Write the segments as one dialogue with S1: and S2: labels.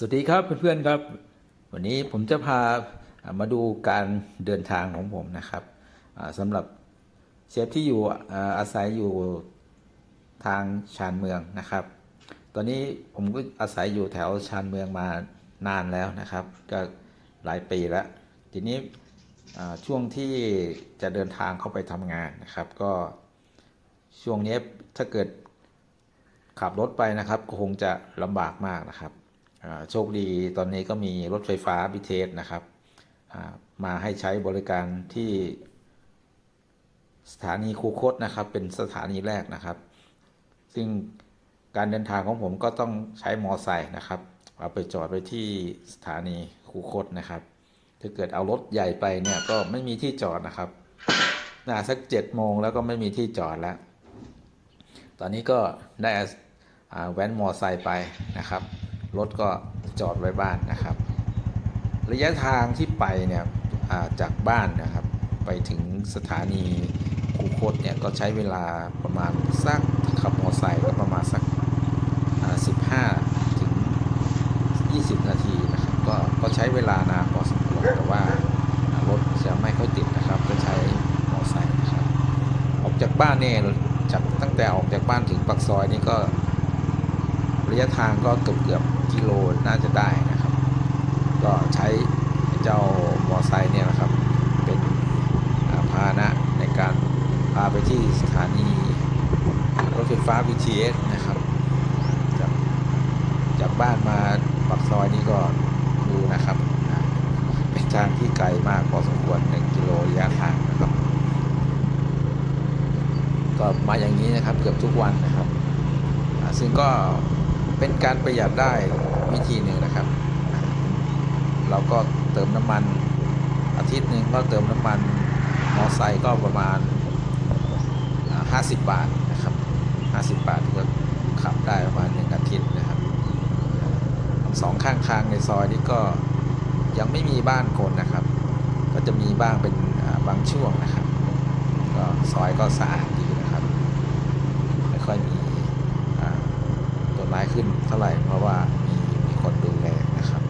S1: สวัสดีครับเพื่อนๆครับ วันนี้ผมจะพามาดูการเดินทางของผมนะครับสำหรับเชฟที่อยู่อาศัยอยู่ทางชานเมืองนะครับ ตอนนี้ผมก็อาศัยอยู่แถวชานเมืองมานานแล้วนะครับ ก็หลายปีแล้ว ทีนี้ช่วงที่จะเดินทางเข้าไปทำงานนะครับ ก็ช่วงนี้ถ้าเกิดขับรถไปนะครับก็คงจะลำบากมากนะครับ โชคดีตอนนี้ก็มีรถไฟฟ้าบิเทสนะครับ มาให้ใช้บริการที่สถานีคูคตนะครับ เป็นสถานีแรกนะครับ ซึ่งการเดินทางของผมก็ต้องใช้มอไซค์นะครับ เอาไปจอดไว้ที่สถานีคูคตนะครับ ถ้าเกิดเอารถใหญ่ไปเนี่ยก็ไม่มีที่จอดนะครับน่าสักเจ็ดโมงแล้วก็ไม่มีที่จอดแล้ว ตอนนี้ก็ได้แว้นมอไซค์ไปนะครับ รถก็จอดไว้บ้านนะครับ ระยะทางที่ไปเนี่ยาจากบ้านนะครับ ไปถึงสถานีคูคตเนี่ยก็ใช้เวลาประมาณสักขับมอไซค์ก็ประมาณสัก15 ถึง 20 นาทีนะครับก็ก็ใช้เวลานานพอสมควรแต่ว่ารถจะไม่ค่อยติดนะครับก็ใช้มอไซค์นะครับออกจากบ้านเนี่ยจากตั้งแต่ออกจากบ้านถึงปากซอยนี่ก็ระยะทางก็เกือบเกือบ กิโลน่าจะได้นะครับ ก็ใช้เจ้ามอไซค์เนี่ยนะครับ เป็นพาหนะในการพาไปที่สถานีรถไฟฟ้า BTS นะครับจากจากบ้านมาปากซอยนี่ก็ดูนะครับอ่าเป็นทางที่ไกลมากพอสมควร 1 กิโลระยะทางนะครับ ก็มาอย่างนี้นะครับเกือบทุกวันนะครับ ซึ่งก็เป็นการประหยัดได้ วิธีหนึ่งนะครับ เราก็เติมน้ำมันอาทิตย์หนึ่งก็เติมน้ำมันมอไซค์ก็ประมาณ 50 บาทนะครับ 50 บาทก็ขับได้ประมาณหนึ่งอาทิตย์นะครับสองข้างทางในซอยนี้ก็ยังไม่มีบ้านคนนะครับ ก็จะมีบ้างเป็นบางช่วงนะครับ ก็ซอยก็สะอาดดีนะครับ ไม่ค่อยมีต้นไม้ขึ้นเท่าไหร่เพราะว่ามีมีคนดูแลนะครับ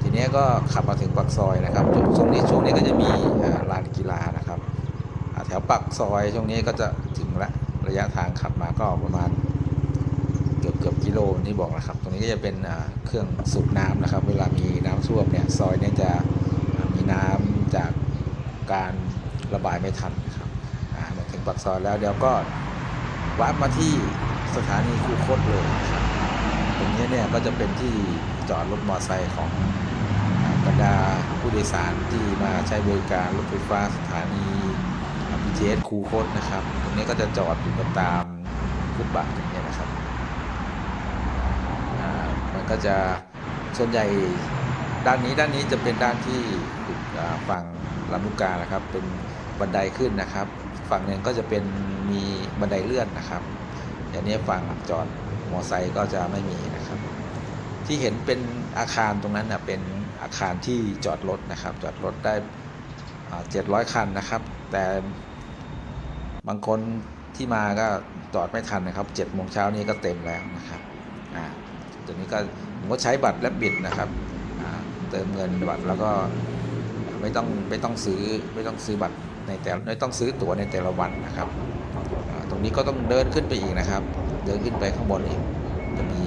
S1: ที นี้ก็ขับมาถึงปากซอยนะครับช่วงนี้ช่วงนี้ก็จะมีลานกีฬานะครับแถวปากซอยช่วงนี้ก็จะถึงละระยะทางขับมาก็ประมาณเกือบเกือบกิโลที่บอกนะครับ ตรงนี้ก็จะเป็นเครื่องสูบน้ำนะครับ เวลามีน้ำท่วมเนี่ยซอยเนี้จะมีน้ำจากการระบายไม่ทันนะครับมาถึงปากซอยแล้วเดี๋ยวก็วัดมาที่สถานีคูคตเลยนะครับตรงนี้เนี่ยก็จะเป็นที่จอดรถมอเตอร์ไซค์ของ บรรดาผู้โดยสารที่มาใช้บริการรถไฟฟ้าสถานี BTS คูคตนะครับ ตรงนี้ก็จะจอดอยู่ตามฟุตบาทอย่างเงี้ยนะครับมันก็จะส่วนใหญ่ด้านนี้ด้านนี้จะเป็นด้านที่ฝั่งลำลูกกานะครับ เป็นบันไดขึ้นนะครับ ฝั่งหนึ่งก็จะเป็นมีบันไดเลื่อนนะครับอย่างนี้ฝั่งจอดมอไซค์ก็จะไม่มีนะครับ ที่เห็นเป็นอาคารตรงนั้นนะเป็น อาคารที่จอดรถนะครับ จอดรถได้เจ็ดร้อยคันนะครับ แต่บางคนที่มาก็จอดไม่ทันนะครับเจ็ดโมงเช้านี้ก็เต็มแล้วนะครับอ่าตัวนี้ก็ผมก็ใช้บัตรและบิดนะครับเติมเงินบัตรแล้วก็ไม่ต้องไม่ต้องซื้อไม่ต้องซื้อบัตรในแต่ไม่ต้องซื้อตั๋วในแต่ละวันนะครับ ตรงนี้ก็ต้องเดินขึ้นไปอีกนะครับ เดินขึ้นไปข้างบนอีกจะมี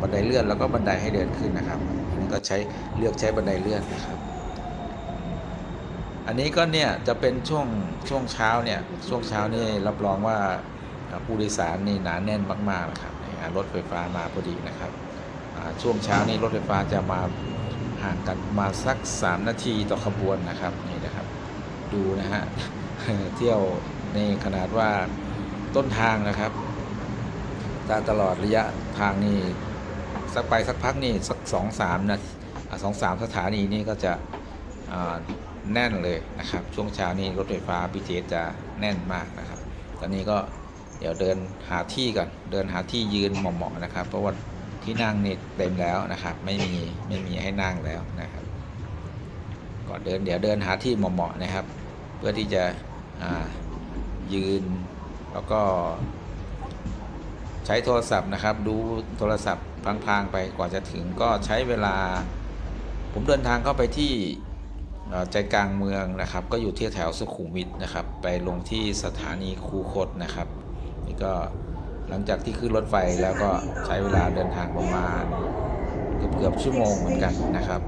S1: บันไดเลื่อนแล้วก็บันไดให้เดินขึ้นนะครับ ก็ใช้เลือกใช้บันไดเลื่อนนะครับ อันนี้ก็เนี่ยจะเป็นช่วงช่วงเช้าเนี่ยช่วงเช้านี่รับรองว่าผู้โดยสารนี่หนาแน่นมากๆนะครับรถไฟฟ้ามาพอดีนะครับช่วงเช้านี้รถไฟฟ้าจะมาห่างกันมาสัก 3 นาทีต่อขบวนนะครับนี่นะครับ ดูนะฮะเที่ยวในขนาดว่าต้นทางนะครับตาตลอดระยะทางนี่ สักไปสักพักนี่สักสองสามนะสองสามสถานีนี่ก็จะแน่นเลยนะครับ ช่วงเช้านี้รถไฟฟ้า BTS จะแน่นมากนะครับ ตอนนี้ก็เดี๋ยวเดินหาที่ก่อนเดินหาที่ยืนเหมาะๆนะครับ เพราะว่าที่นั่งนี่เต็มแล้วนะครับ ไม่มีไม่มีให้นั่งแล้วนะครับก่อนเดินเดี๋ยวเดินหาที่เหมาะๆนะครับ เพื่อที่จะยืนแล้วก็ใช้โทรศัพท์นะครับ ดูโทรศัพท์ พลางๆไปกว่าจะถึงก็ใช้เวลา ผมเดินทางเข้าไปที่ใจกลางเมืองนะครับ ก็อยู่ที่แถวสุขุมวิทนะครับ ไปลงที่สถานีคูคตนะครับ นี่ก็หลังจากที่ขึ้นรถไฟแล้วก็ใช้เวลาเดินทางประมาณเกือบเกือบชั่วโมงเหมือนกันนะครับ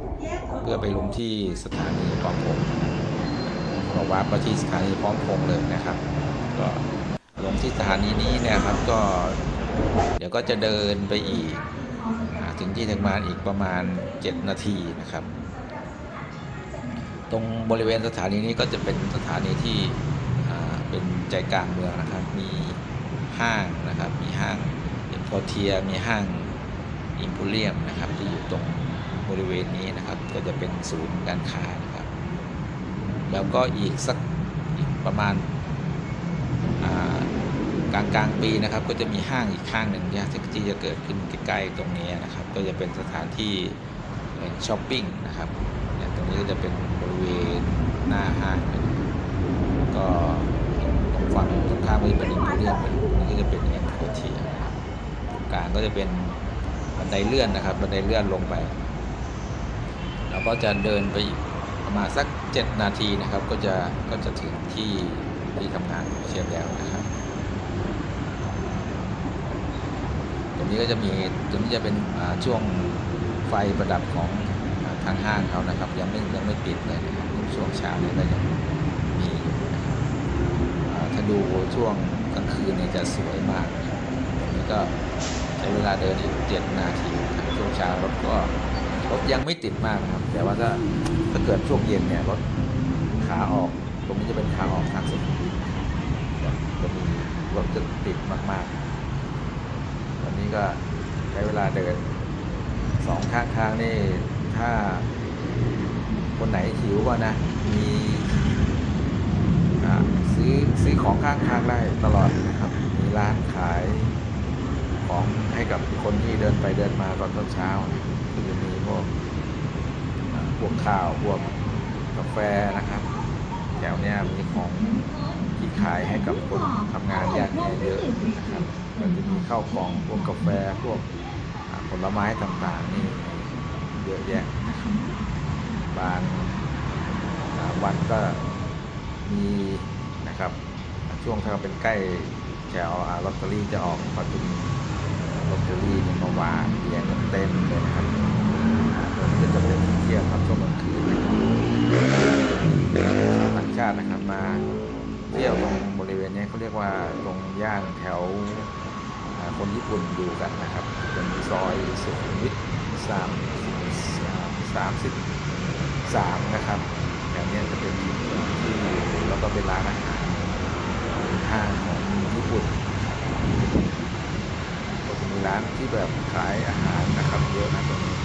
S1: เพื่อไปลงที่สถานีพร้อมพงษ์นะครับก็วัดมาที่สถานีพร้อมพงษ์เลยนะครับ ก็ลงที่สถานีนี้นี่ยครับก็ เดี๋ยวก็จะเดินไปอีก งที่ทำงานอีกประมาณ 7 นาทีนะครับ ตรงบริเวณสถานีนี้ก็จะเป็นสถานีที่เป็นใจกลางเมืองนะครับ มีห้างนะครับ มีห้างเอ็มพอเทีย มีห้างอิมพูเรียมนะครับ ที่อยู่ตรงบริเวณนี้นะครับ ก็จะเป็นศูนย์การค้านะครับ แล้วก็อีกสักอีกประมาณ กลางกลางๆปีนะครับ ก็จะมีห้างอีกห้างหนึ่งที่ที่จะเกิดขึ้นใกล้ๆตรงนี้นะครับ ก็จะเป็นสถานที่ช้อปปิ้งนะครับเนี่ยตรงนี้ก็จะเป็นบริเวณหน้าห้างก็ตรงฝั่งตรงข้ามก็จะเป็นอิเรียมตรงนี้ก็จะเป็นแอนโคเทียนะครับตรงกลางก็จะเป็นบันไดเลื่อนนะครับ บันไดเลื่อนลงไปเราก็จะเดินไปอีกประมาณสัก 7 นาทีนะครับ ก็จะก็จะถึงที่ที่ทำงานของเชฟแล้วนะครับ ต รงนี้ก็จะมีตรงนี้จะเป็นช่วงไฟประดับของทางห้างเขานะครับ ยังไม่ยังไม่ปิดเลยนะครับช่วงเช้าเนี่ยก็ยังมีอยู่นะครับถ้าดูช่วงกลางคืนเนี่ยจะสวยมากตรงนี้ก็ใช้เวลาเดินอีก7นาทีนะครับช่วงเช้ารถก็รถยังไม่ติดมากครับ แต่ว่าถ้าถ้าเกิดช่วงเย็นเนี่ยรถขาออกตรงนี้จะเป็นขาออกทางสุขุมวิทจะมีรถจะติดมากๆ วันนี้ก็ใช้เวลาเดินสองข้างทางนี่ถ้าคนไหนหิวก็นะ มีซื้อซื้อของข้างทางได้ตลอดนะครับ มีร้านขายของให้กับคนที่เดินไปเดินมาตอนเช้าก็จะมีพวกพวกข้าวพวกกาแฟนะครับ แถวเนี้ยมีของที่ขายให้กับคนทำงานยากเยอะนะครับ มันจะมีข้าวกล่องพวกกาแฟพวกผลไม้ต่างๆนี่เยอะแยะนะครับบางวันก็มีนะครับ ช่วงถ้าเป็นใกล้แถวลอตเตอรี่จะออกก็จะมีลอตเตอรี่เนี่มาวางเรียงกันเต็มเลยนะครับตรงนี้ก็จะเป็นที่เที่ยวครับช่วงกลางคืนนะครับชาวต่างชาตินะครับมาเที่ยวตรงบริเวณนี้เขาเรียกว่าตรงย่านแถว คนญี่ปุ่นอยู่กันนะครับเป็นซอยสุขุมวิทสามสามสิบสามนะครับแถวนี้จะเป็นที่ที่แล้วก็เป็นร้านอาหารห้างของญี่ปุ่นนะครับก็จะมีร้านที่แบบขายอาหารนะครับเยอะนะตรงนี้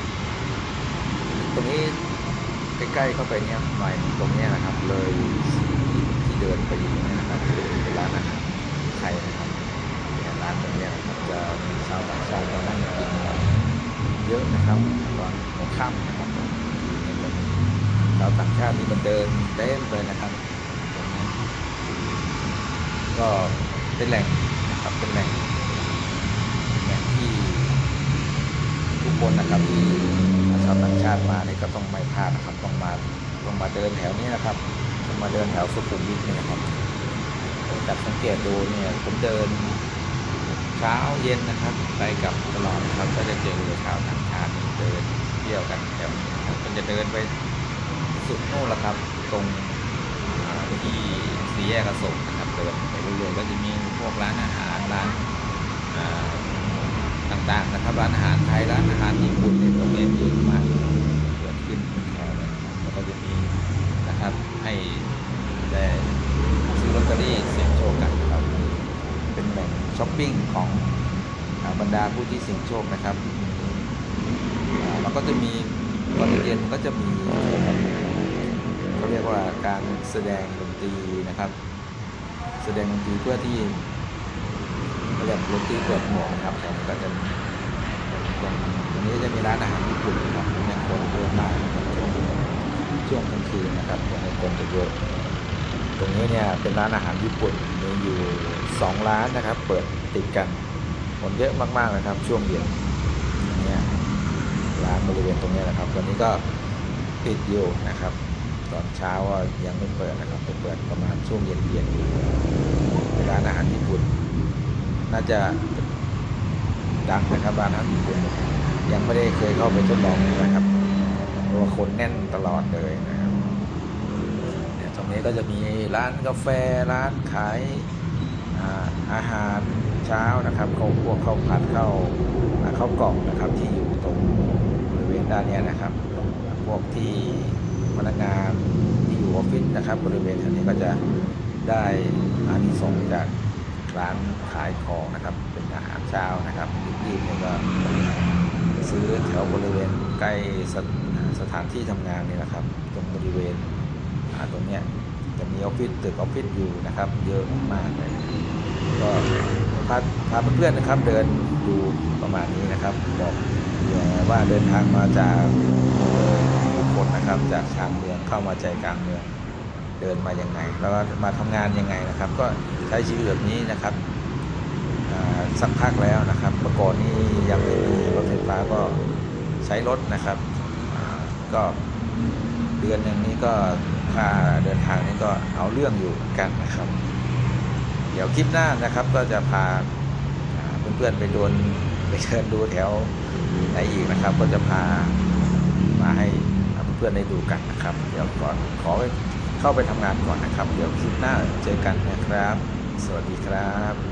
S1: ตรงนี้ใกล้ๆเข้าไปเนี่ยหน่อยตรงนี้นะครับ เลยที่เดินไปอยู่นี่นะครับเป็นร้านอาหารไทยนะครับมีร้านตรงนี้นะครับ จะมีชาวต่างชาติมานั่งกินกันเยอะนะครับตอนหัวค่ำนะครับที่นี่ยจะมีชาวต่างชาตินี่มันเดินเต็มเลยนะครับก็เป็นแหล่งนะครับเป็นแหล่งแหล่งที่ทุกคนนะครับที่ชาวต่างชาติมาเนี่ยก็ต้องไม่พลาดนะครับต้องมาต้องมาเดินแถวนี้นะครับต้องมาเดินแถวสุขุมวิทนี่นะครับจับสังเกตดูเนี่ยผมเดิน เช้าเย็นนะครับ ไปกับตลอดนะครับ ก็จะเจอชาวต่างชาติเดินเที่ยวกันแถวนี้นะครับก็จะเดินไปสุดโน่นละครับ ตรงที่สี่แยกอโศกนะครับเดินไปเรื่อยๆก็จะมีพวกร้านอาหารร้านต่างๆนะครับ ร้านอาหารไทยร้านอาหารญี่ปุ่นเนี่ยตรงนี้เยอะมากเกิดขึ้นนแถวเลยนะครับแล้วก็จะมีนะครับให้ได้ซื้อลอตเตอรี่เสี่ยงโชคกัน ช้อปปิ้งของอบรรดาผู้ที่เสี่ยงโชคนะครับอ่าแล้วก็จะมีตอนเย็นก็จะมีเขาเรียกว่าการแสดงดนตรีนะครับ แสดงดนตรีเพื่อที่เขาเรียกดนตรีเปิดหมวกนะครับแถวก็จะมีตรงตรงนี้จะมีร้านอาหารญี่ปุ่นนะครับในคนเยอะมากนะครับช่วงช่วงกลางคืนนะครับตรงนี้คนจะเยอะ ตรงนี้เนี่ยเป็นร้านอาหารญี่ปุ่นมีอยู่สองร้านนะครับ เปิดติดกันคนเยอะมากๆเลยครับ ช่วงเย็นเนี้ยร้านบริเวณตรงนี้นะครับวันนี้ก็ปิดอยู่นะครับ ตอนเช้ายังไม่เปิดนะครับจะเปิดประมาณช่วงเย็นเป็นร้านอาหารญี่ปุ่น น่าจะดังนะครับร้านอาหารญี่ปุ่นยังไม่ได้เคยเข้าไปทดลองนะครับเพราะว่าคนแน่นตลอดเลยนะ นี้ก็จะมีร้านกาแฟร้านขายอาหารเช้านะครับเขาพวกข้าวผัดข้าวข้าวกล่องนะครับที่อยู่ตรงบริเวณด้านนี้นะครับ พวกที่พนักงานที่อยู่ออฟฟิศนะครับ บริเวณแถวนี้ก็จะได้อานิสงส์จากร้านขายของนะครับ เป็นอาหารเช้านะครับรีบๆเนี่ยก็ซื้อแถวบริเวณใกล้สถานที่ทำงานนี่นะครับ ตรงบริเวณตรงเนี้ย จะมีออฟฟิศตึกออฟฟิศอยู่นะครับ เยอะมากเลยก็พาพาเพื่อนๆนะครับ เดินดูประมาณนี้นะครับ บอกว่าเดินทางมาจากทุกคนนะครับ จากชานเมืองเข้ามาใจกลางเมืองเดินมายังไง แล้วมาทำงานยังไงนะครับ ก็ใช้ชีวิตแบบนี้นะครับสักพักแล้วนะครับเมื่อก่อนนี้ยังไม่มีรถไฟฟ้าก็ใช้รถนะครับ ก็เดือนหนึ่งนี้ก็ ค่าเดินทางนี้ก็เอาเรื่องอยู่เหมือนกันนะครับ เดี๋ยวคลิปหน้านะครับก็จะพาอ่าเพื่อนๆไปโดนไปเดินดูแถวไหนอีกนะครับ ก็จะพามาให้เพื่อนๆได้ดูกันนะครับ เดี๋ยวก่อนขอไปเข้าไปทำงานก่อนนะครับ เดี๋ยวคลิปหน้าเจอกันนะครับ สวัสดีครับ